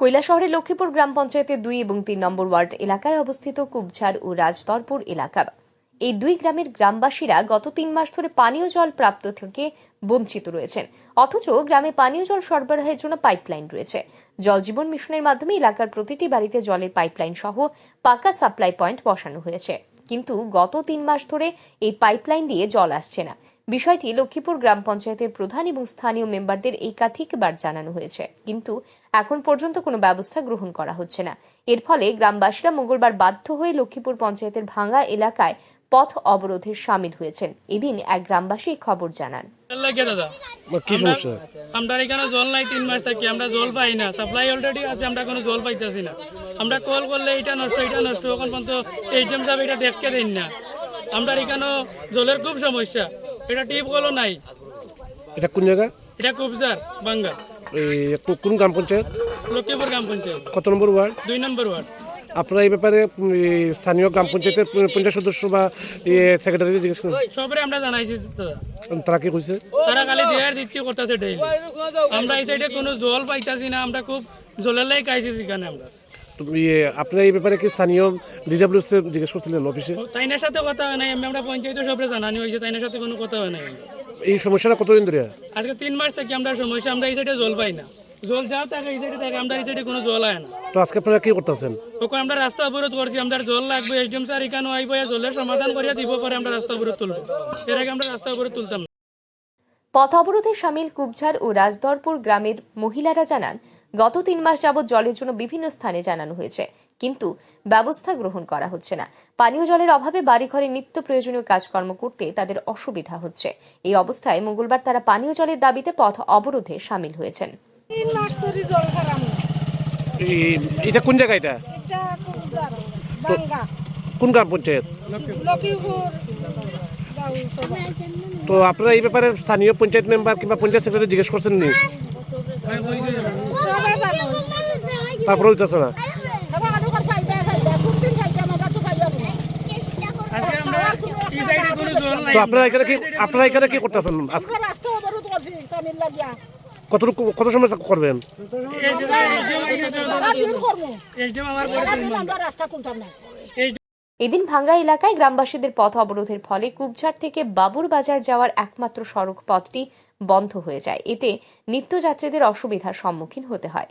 কৈলাসহরের লক্ষ্মীপুর গ্রাম পঞ্চায়েতের দুই এবং তিন নম্বর ওয়ার্ড এলাকায় অবস্থিত কুবঝাড় ও রাজদরপুর এলাকা। এই দুই গ্রামের গ্রামবাসীরা গত তিন মাস ধরে পানীয় জল প্রাপ্ত থেকে বঞ্চিত রয়েছেন। অথচ গ্রামে পানীয় জল সরবরাহের জন্য পাইপলাইন রয়েছে। জল জীবন মিশনের মাধ্যমে এলাকার প্রতিটি বাড়িতে জলের পাইপলাইন সহ পাকা সাপ্লাই পয়েন্ট বসানো হয়েছে। কিন্তু গত তিন মাস ধরে এই পাইপলাইন দিয়ে জল আসছে না। বিষয়টি লক্ষ্মীপুর গ্রাম পঞ্চায়েতের প্রধান এবং স্থানীয় মেম্বারদের একাধিকবার জানানো হয়েছে। কিন্তু এখন পর্যন্ত কোনো ব্যবস্থা গ্রহণ করা হচ্ছে না। এর ফলে গ্রামবাসীরা মঙ্গলবার বাধ্য হয়ে লক্ষ্মীপুর পঞ্চায়েতের ভাঙ্গা এলাকায় পথ অবরোধের সামিল হয়েছেন। এদিন এক গ্রামবাসী খবর জানান। দাদা। কি সমস্যা? আমরা এখানে জল নাই তিন মাস থাকি আমরা জল পাই না। সাপ্লাই অলরেডি আছে আমরা কোনো জল পাইতেছি না। আমরা কল করলে এটা নষ্ট এটা নষ্ট এখন পর্যন্ত এইচএম সাহেব এটা দেখতে দিন না। আমরা এখানে জলের খুব সমস্যা। এটা টিপ কলও নাই। এটা কোন জায়গা? এটা কুবজার বাঙ্গা এই কোন গ্রাম পঞ্চায়েত? লক্ষ্মীপুর গ্রাম পঞ্চায়েত। কত নম্বর ওয়ার্ড? দুই নম্বর ওয়ার্ড। আপনারা এই ব্যাপারে স্থানীয় গ্রাম পঞ্চায়েতের পঞ্চায়েত সদস্য বা সেক্রেটারি জিজ্ঞেস? সবরে আমরা জানাইছি তারা কি কইছে? তারা খালি দেয়ার দিচ্ছি করতেছে ডেইলি আমরা এই সাইডে কোনো জল পাইতাছি না আমরা খুব জলের লাই খাইছি সেখানে আমরা। ইয়ে, আপনারা এই ব্যাপারে কি স্থানীয় ডিডাব্লিউ জিজ্ঞেস করছিলেন অফিসে তাইনের সাথে কথা হয় নাই আমরা পঞ্চায়েতের সবরে জানানি হয়েছে তাইনের সাথে কোনো কথা হয় নাই। এই সমস্যাটা কতদিন ধরে? আজকে তিন মাস থেকে আমরা সমস্যা আমরা এই সাইডে জল পাই না। জল যাও থাকে এই সাইডে থাকে আমরা এই সাইডে কোনো জল আয় না। তো আজকে আপনারা কি করতেছেন? ওখানে আমরা রাস্তা অবরোধ করছি আমরা জল লাগবে এসডিএম স্যার এখানে আইব জলের সমাধান করিয়া দিব পরে আমরা রাস্তা অবরোধ তুলবো। এর আগে আমরা রাস্তা অবরোধ তুলতাম না। পথ অবরোধে সামিল কুবঝাড় ও রাজদরপুর গ্রামের মহিলারা জানান গত তিন মাস যাবৎ জলের জন্য বিভিন্ন স্থানে জানানো হয়েছে। কিন্তু ব্যবস্থা গ্রহণ করা হচ্ছে না। পানীয় জলের অভাবে বাড়িঘরে নিত্য প্রয়োজনীয় কাজকর্ম করতে তাদের অসুবিধা হচ্ছে। এই অবস্থায় মঙ্গলবার তারা পানীয় জলের দাবিতে পথ অবরোধে সামিল হয়েছেন। তিন মাস ধরে জল খারাপ এটা কোন জায়গা এটা? এটা কুবজার বাঙ্গা। কোন গ্রাম পঞ্চায়েত? তো আপনারা এই ব্যাপারে স্থানীয় পঞ্চায়েত মেম্বার কিংবা পঞ্চায়েত সেক্রেটারি জিজ্ঞেস করছেন নি তারপরে হইতেছে না। তো আপনারা এখানে কি আপনারা এখানে কি করতেছেন আজকে? কতটুকু কত সময় করবেন? এদিন ভাঙ্গা এলাকায় গ্রামবাসীদের পথ অবরোধের ফলে কুবঝাড় থেকে বাবুর বাজার যাওয়ার একমাত্র সড়ক পথটি বন্ধ হয়ে যায়। এতে নিত্যযাত্রীদের অসুবিধার সম্মুখীন হতে হয়।